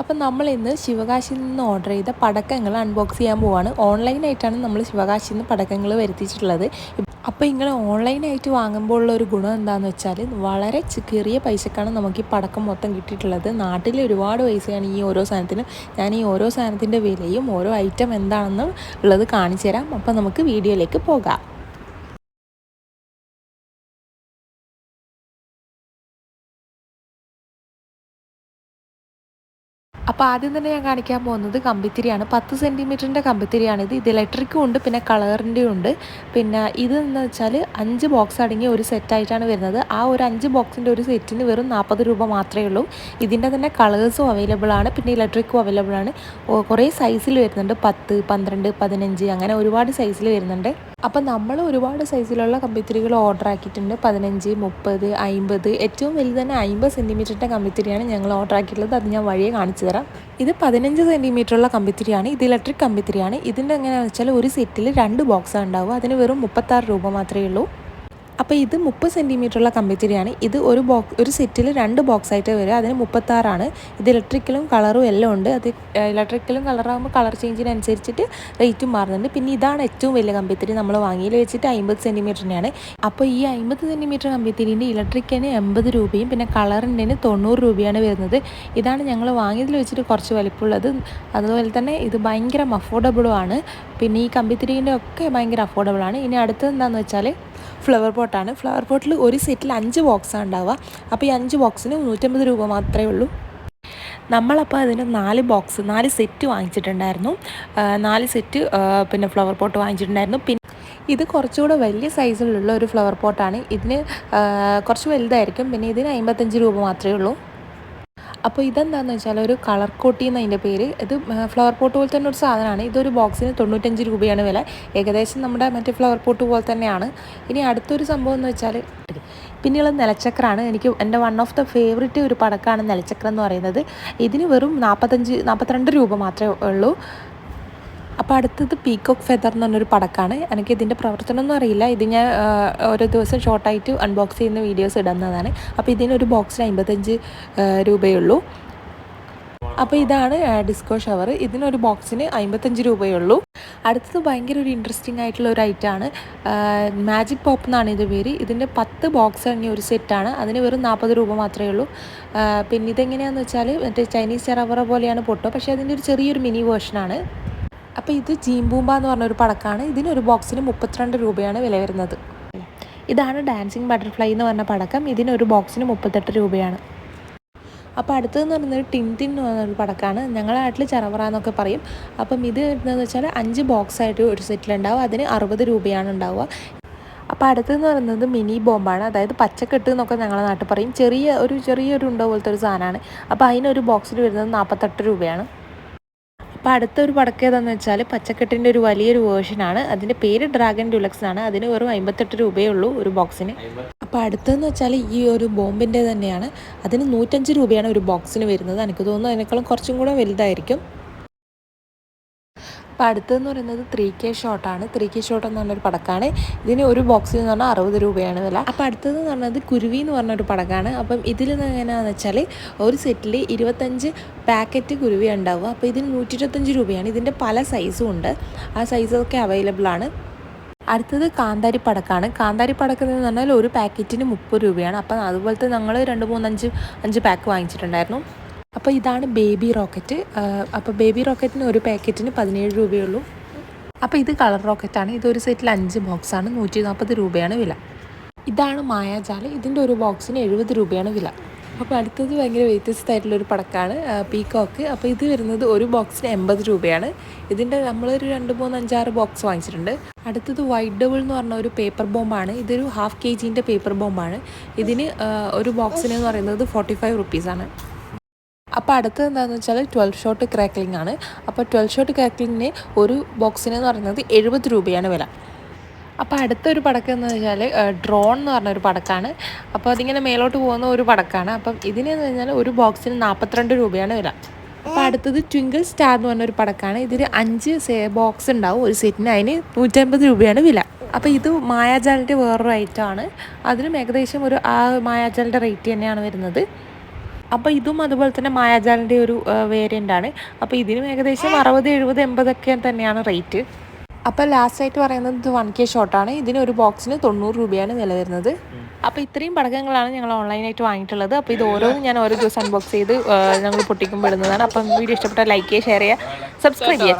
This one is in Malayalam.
അപ്പം നമ്മൾ ഇന്ന് ശിവകാശിയിൽ നിന്ന് ഓർഡർ ചെയ്ത പടക്കങ്ങൾ അൺബോക്സ് ചെയ്യാൻ പോവാണ്. ഓൺലൈനായിട്ടാണ് നമ്മൾ ശിവകാശിയിൽ നിന്ന് പടക്കങ്ങൾ വരുത്തിച്ചിട്ടുള്ളത്. അപ്പോൾ ഇങ്ങനെ ഓൺലൈനായിട്ട് വാങ്ങുമ്പോൾ ഉള്ള ഒരു ഗുണം എന്താണെന്ന് വെച്ചാൽ വളരെ ചെറിയ പൈസക്കാണ് നമുക്ക് ഈ പടക്കം മൊത്തം കിട്ടിയിട്ടുള്ളത്. നാട്ടിൽ ഒരുപാട് പൈസയാണ് ഈ ഓരോ സാധനത്തിനും. ഞാൻ ഈ ഓരോ സാധനത്തിന്റെ വിലയും ഓരോ ഐറ്റം എന്താണെന്നും ഉള്ളത് കാണിച്ചു തരാം അപ്പോൾ നമുക്ക് വീഡിയോയിലേക്ക് പോകാം. അപ്പോൾ ആദ്യം തന്നെ ഞാൻ കാണിക്കാൻ പോകുന്നത് കമ്പിത്തിരിയാണ്. പത്ത് സെന്റിമീറ്ററിന്റെ കമ്പിത്തിരിയാണിത് ഇത്. ഇലക്ട്രിക്കും ഉണ്ട് പിന്നെ കളറിന്റെയും ഉണ്ട്. പിന്നെ ഇത് എന്ന് വെച്ചാൽ അഞ്ച് ബോക്സ് അടങ്ങിയ ഒരു സെറ്റായിട്ടാണ് വരുന്നത്. ആ ഒരു അഞ്ച് ബോക്സിന്റെ ഒരു സെറ്റിന് വെറും നാൽപ്പത് രൂപ മാത്രമേ ഉള്ളൂ. ഇതിന്റെ തന്നെ കളേഴ്സും അവൈലബിൾ ആണ്. പിന്നെ ഇലക്ട്രിക്കും അവൈലബിൾ ആണ്. കുറേ സൈസിൽ വരുന്നുണ്ട്. പത്ത് പന്ത്രണ്ട് പതിനഞ്ച് അങ്ങനെ ഒരുപാട് സൈസിൽ വരുന്നുണ്ട്. അപ്പം നമ്മൾ ഒരുപാട് സൈസിലുള്ള കമ്പിത്തിരികൾ ഓർഡർ ആക്കിയിട്ടുണ്ട്. പതിനഞ്ച് മുപ്പത് അമ്പത് ഏറ്റവും വലുത് തന്നെ അമ്പത് സെന്റിമീറ്ററിന്റെ കമ്പിത്തിരിയാണ് ഞങ്ങൾ ഓർഡർ ആക്കിയിട്ടുള്ളത്. അത് ഞാൻ വഴിയെ കാണിച്ചു തരാം. ഇത് പതിനഞ്ച് സെന്റിമീറ്ററുള്ള കമ്പിത്തിരിയാണ്. ഇത് ഇലക്ട്രിക് കമ്പിത്തിരിയാണ്. ഇതിന്റെ എങ്ങനെയാണെന്ന് വെച്ചാൽ ഒരു സെറ്റിൽ രണ്ട് ബോക്സാണ് ഉണ്ടാവുക. അതിന് വെറും മുപ്പത്താറ് രൂപ മാത്രമേ ഉള്ളൂ. അപ്പോൾ ഇത് മുപ്പത് സെന്റിമീറ്ററുള്ള കമ്പിത്തിരിയാണ് ഇത് ഒരു ബോക്സ് ഒരു സെറ്റിൽ രണ്ട് ബോക്സ് ആയിട്ട് വരിക. അതിന് മുപ്പത്താറാണ്. ഇത് ഇലക്ട്രിക്കലും കളറും എല്ലാം ഉണ്ട്. അത് ഇലക്ട്രിക്കലും കളറാകുമ്പോൾ കളർ ചേഞ്ചിനനുസരിച്ചിട്ട് റേറ്റും മാറുന്നുണ്ട്. പിന്നെ ഇതാണ് ഏറ്റവും വലിയ കമ്പിത്തിരി നമ്മൾ വാങ്ങിയിൽ വെച്ചിട്ട് അമ്പത് സെന്റിമീറ്ററിന്റെയാണ് അപ്പോൾ ഈ അമ്പത് സെന്റിമീറ്റർ കമ്പിത്തിരിന്റെ ഇലക്ട്രിക്കിന് എൺപത് രൂപയും പിന്നെ കളറിന്റെ തൊണ്ണൂറ് രൂപയാണ് വരുന്നത്. ഇതാണ് ഞങ്ങൾ വാങ്ങിയതിൽ വെച്ചിട്ട് കുറച്ച് വലിപ്പമുള്ളത്. അതുപോലെ തന്നെ ഇത് ഭയങ്കര അഫോർഡബിളും ആണ്. പിന്നെ ഈ കമ്പിത്തിരീന്റെ ഒക്കെ ഭയങ്കര അഫോർഡബിളാണ് ഇനി അടുത്തത് എന്താണെന്ന് വെച്ചാൽ ഫ്ലവർ പോട്ടാണ് ഫ്ലവർ പോട്ടിൽ ഒരു സെറ്റിൽ അഞ്ച് ബോക്സാണ് ഉണ്ടാവുക. അപ്പോൾ ഈ അഞ്ച് ബോക്സിന് നൂറ്റമ്പത് രൂപ മാത്രമേ ഉള്ളൂ. നമ്മളപ്പോൾ അതിന് നാല് ബോക്സ് നാല് സെറ്റ് വാങ്ങിച്ചിട്ടുണ്ടായിരുന്നു. നാല് സെറ്റ് പിന്നെ ഫ്ലവർ പോട്ട് വാങ്ങിച്ചിട്ടുണ്ടായിരുന്നു. പിന്നെ ഇത് കുറച്ചുകൂടെ വലിയ സൈസിലുള്ള ഒരു ഫ്ലവർ പോട്ടാണ് ഇതിന് കുറച്ച് വലുതായിരിക്കും. പിന്നെ ഇതിന് അമ്പത്തഞ്ച് രൂപ മാത്രമേ ഉള്ളൂ. അപ്പോൾ ഇതെന്താണെന്ന് വെച്ചാൽ ഒരു കളർ കോട്ടി എന്നതിന്റെ പേര്. ഇത് ഫ്ലവർ പോട്ട് പോലെ തന്നെ ഒരു സാധനമാണ്. ഇതൊരു ബോക്സിന് തൊണ്ണൂറ്റഞ്ച് രൂപയാണ് വില. ഏകദേശം നമ്മുടെ മറ്റേ ഫ്ലവർ പോട്ട് പോലെ തന്നെയാണ്. ഇനി അടുത്തൊരു സംഭവം എന്ന് വെച്ചാൽ പിന്നെയുള്ളത് നിലച്ചക്രമാണ് എനിക്ക് എന്റെ വൺ ഓഫ് ദ ഫേവറേറ്റ് ഒരു പടക്കമാണ് നിലച്ചക്രം എന്ന് പറയുന്നത്. ഇതിന് വെറും നാൽപ്പത്തഞ്ച് നാൽപ്പത്തിരണ്ട് രൂപ മാത്രമേ ഉള്ളൂ. അപ്പോൾ അടുത്തത് പീക്കോക്ക് ഫെദർ എന്ന് പറഞ്ഞൊരു പടക്കമാണ് എനിക്ക് ഇതിന്റെ പ്രവർത്തനമൊന്നും അറിയില്ല. ഇത് ഞാൻ ഓരോ ദിവസം ഷോർട്ടായിട്ട് അൺബോക്സ് ചെയ്യുന്ന വീഡിയോസ് ഇടുന്നതാണ്. അപ്പോൾ ഇതിനൊരു ബോക്സിന് അമ്പത്തഞ്ച് രൂപയുള്ളൂ. അപ്പോൾ ഇതാണ് ഡിസ്കോ ഷവർ ഇതിനൊരു ബോക്സിന് അമ്പത്തഞ്ച് രൂപയുള്ളൂ. അടുത്തത് ഭയങ്കര ഒരു ഇൻട്രസ്റ്റിംഗ് ആയിട്ടുള്ള ഒരു ഐറ്റമാണ് മാജിക് പോപ്പ് എന്നാണ് ഇത് പേര്. ഇതിന്റെ പത്ത് ബോക്സ് അടങ്ങിയ ഒരു സെറ്റാണ് അതിന് വെറും നാൽപ്പത് രൂപ മാത്രമേ ഉള്ളൂ. പിന്നെ ഇതെങ്ങനെയാണെന്ന് വെച്ചാൽ മറ്റേ ചൈനീസ് ചെറവറ പോലെയാണ് പൊട്ടോ പക്ഷേ അതിന്റെ ഒരു ചെറിയൊരു മിനി വേർഷനാണ് അപ്പോൾ ഇത് ജീംബൂമ്പ എന്ന് പറഞ്ഞൊരു പടക്കമാണ് ഇതിനൊരു ബോക്സിന് മുപ്പത്തിരണ്ട് രൂപയാണ് വില വരുന്നത്. ഇതാണ് ഡാൻസിങ് ബട്ടർഫ്ലൈ എന്ന് പറഞ്ഞ പടക്കം. ഇതിനൊരു ബോക്സിന് മുപ്പത്തെട്ട് രൂപയാണ്. അപ്പോൾ അടുത്തതെന്ന് പറയുന്നത് ടിൻ ടിൻ എന്ന് പറഞ്ഞൊരു പടക്കമാണ് ഞങ്ങളുടെ നാട്ടിൽ ചറവറ എന്നൊക്കെ പറയും. അപ്പം ഇത് എന്താണെന്ന് വെച്ചാൽ അഞ്ച് ബോക്സ് ആയിട്ട് ഒരു സെറ്റിലുണ്ടാവും അതിന് അറുപത് രൂപയാണ് ഉണ്ടാവുക. അപ്പോൾ അടുത്തെന്ന് പറയുന്നത് മിനി ബോംബാണ്. അതായത് പച്ചക്കെട്ട് എന്നൊക്കെ ഞങ്ങളുടെ നാട്ടിൽ പറയും. ചെറിയ ഒരു ചെറിയൊരു ഉണ്ടോ പോലത്തെ ഒരു സാധനമാണ്. അപ്പോൾ അതിനൊരു ബോക്സിൽ വരുന്നത് നാൽപ്പത്തെട്ട് രൂപയാണ്. അപ്പോൾ അടുത്തൊരു പടക്കം ഏതാണെന്ന് വെച്ചാൽ പച്ചക്കെട്ടിന്റെ ഒരു വലിയൊരു വേർഷനാണ് അതിന്റെ പേര് ഡ്രാഗൺ ഡുലക്സ് ആണ്. അതിന് വെറും അമ്പത്തെട്ട് രൂപയേ ഉള്ളൂ ഒരു ബോക്സിന് അപ്പോൾ അടുത്തതെന്ന് വെച്ചാൽ ഈ ഒരു ബോംബിന്റെ തന്നെയാണ്. അതിന് നൂറ്റഞ്ച് രൂപയാണ് ഒരു ബോക്സിന് വരുന്നത്. എനിക്ക് തോന്നുന്നു അതിനേക്കാളും കുറച്ചും കൂടെ വലുതായിരിക്കും. അപ്പോൾ അടുത്തതെന്ന് പറയുന്നത് ത്രീ കെ ഷോട്ടാണ് ത്രീ കെ ഷോട്ട് എന്ന് പറഞ്ഞൊരു പടക്കാണ്. ഇതിന് ഒരു ബോക്സിൽ എന്ന് പറഞ്ഞാൽ അറുപത് രൂപയാണ് വില. അപ്പോൾ അടുത്തത് എന്ന് പറഞ്ഞത് കുരുവി എന്ന് പറഞ്ഞൊരു പടക്കാണ്. അപ്പം ഇതിൽ എങ്ങനെയാണെന്ന് വെച്ചാൽ ഒരു സെറ്റിൽ ഇരുപത്തഞ്ച് പാക്കറ്റ് കുരുവി ഉണ്ടാവുക. അപ്പോൾ ഇതിന് നൂറ്റി ഇരുപത്തഞ്ച് രൂപയാണ്. ഇതിന്റെ പല സൈസും ഉണ്ട്. ആ സൈസൊക്കെ അവൈലബിൾ ആണ്. അടുത്തത് കാന്താരി പടക്കാണ്. കാന്താരി പടക്കം എന്ന് പറഞ്ഞാൽ ഒരു പാക്കറ്റിന് മുപ്പത് രൂപയാണ്. അപ്പം അതുപോലത്തെ ഞങ്ങൾ രണ്ട് മൂന്നഞ്ച് അഞ്ച് പാക്ക് വാങ്ങിച്ചിട്ടുണ്ടായിരുന്നു. അപ്പോൾ ഇതാണ് ബേബി റോക്കറ്റ്. അപ്പോൾ ബേബി റോക്കറ്റിന് ഒരു പാക്കറ്റിന് പതിനേഴ് രൂപയുള്ളൂ. അപ്പോൾ ഇത് കളർ റോക്കറ്റാണ്. ഇതൊരു സെറ്റിൽ അഞ്ച് ബോക്സാണ് നൂറ്റി നാൽപ്പത് രൂപയാണ് വില. ഇതാണ് മായാജാല. ഇതിന്റെ ഒരു ബോക്സിന് എഴുപത് രൂപയാണ് വില. അപ്പോൾ അടുത്തത് ഭയങ്കര വ്യത്യസ്തമായിട്ടുള്ളൊരു പടക്കമാണ് പീക്കോക്ക് അപ്പോൾ ഇത് വരുന്നത് ഒരു ബോക്സിന് എൺപത് രൂപയാണ്. ഇതിന്റെ നമ്മളൊരു രണ്ട് മൂന്ന് അഞ്ചാറ് ബോക്സ് വാങ്ങിച്ചിട്ടുണ്ട്. അടുത്തത് വൈറ്റ് ഡബിൾ എന്ന് പറഞ്ഞ ഒരു പേപ്പർ ബോംബാണ്. ഇതൊരു ഹാഫ് കെ ജീന്റെ പേപ്പർ ബോംബാണ്. ഇതിന് ഒരു ബോക്സിന് എന്ന് പറയുന്നത് ഫോർട്ടി ഫൈവ് റുപ്പീസാണ് അപ്പോൾ അടുത്തത് എന്താണെന്ന് വെച്ചാൽ ട്വൽവ് ഷോട്ട് ക്രാക്ലിംഗ് ആണ്. അപ്പോൾ ട്വൽവ് ഷോട്ട് ക്രാക്ലിങ്ങിന് ഒരു ബോക്സിന് എന്ന് പറയുന്നത് എഴുപത് രൂപയാണ് വില. അപ്പോൾ അടുത്തൊരു പടക്കം എന്ന് വെച്ചാൽ ഡ്രോൺ എന്ന് പറഞ്ഞൊരു പടക്കമാണ് അപ്പോൾ അതിങ്ങനെ മേലോട്ട് പോകുന്ന ഒരു പടക്കമാണ് അപ്പം ഇതിനെന്ന് പറഞ്ഞാൽ ഒരു ബോക്സിന് നാൽപ്പത്തിരണ്ട് രൂപയാണ് വില. അപ്പോൾ അടുത്തത് ട്വിങ്കിൾ സ്റ്റാർ എന്ന് പറഞ്ഞൊരു പടക്കമാണ് ഇതിൽ അഞ്ച് ബോക്സ് ഉണ്ടാവും. ഒരു സെറ്റിന് അതിന് നൂറ്റമ്പത് രൂപയാണ് വില. അപ്പോൾ ഇത് മായാജാലിന്റെ വേറൊരു ഐറ്റമാണ് അതിനും ഏകദേശം ഒരു ആ മായാജാലിന്റെ റേറ്റ് തന്നെയാണ് വരുന്നത്. അപ്പോൾ ഇതും അതുപോലെ തന്നെ മായാജാലിന്റെ ഒരു വേരിയന്റ് ആണ്. അപ്പോൾ ഇതിനും ഏകദേശം അറുപത് എഴുപത് എൺപതൊക്കെ തന്നെയാണ് റേറ്റ് അപ്പോൾ ലാസ്റ്റ് ആയിട്ട് പറയുന്നത് ഇത് വൺ കെ ഷോട്ടാണ് ഇതിന് ഒരു ബോക്സിന് തൊണ്ണൂറ് രൂപയാണ് വില വരുന്നത് അപ്പോൾ ഇത്രയും പടക്കങ്ങളാണ് ഞങ്ങൾ ഓൺലൈനായിട്ട് വാങ്ങിയിട്ടുള്ളത്. അപ്പോൾ ഇത് ഓരോന്നും ഞാൻ ഓരോ ദിവസം അൺബോക്സ് ചെയ്ത് ഞങ്ങൾ പൊട്ടിക്കുമ്പോൾ ഇടുന്നതാണ്. അപ്പം വീഡിയോ ഇഷ്ടപ്പെട്ടാൽ ലൈക്ക് ചെയ്യുക ഷെയർ ചെയ്യുക സബ്സ്ക്രൈബ് ചെയ്യുക.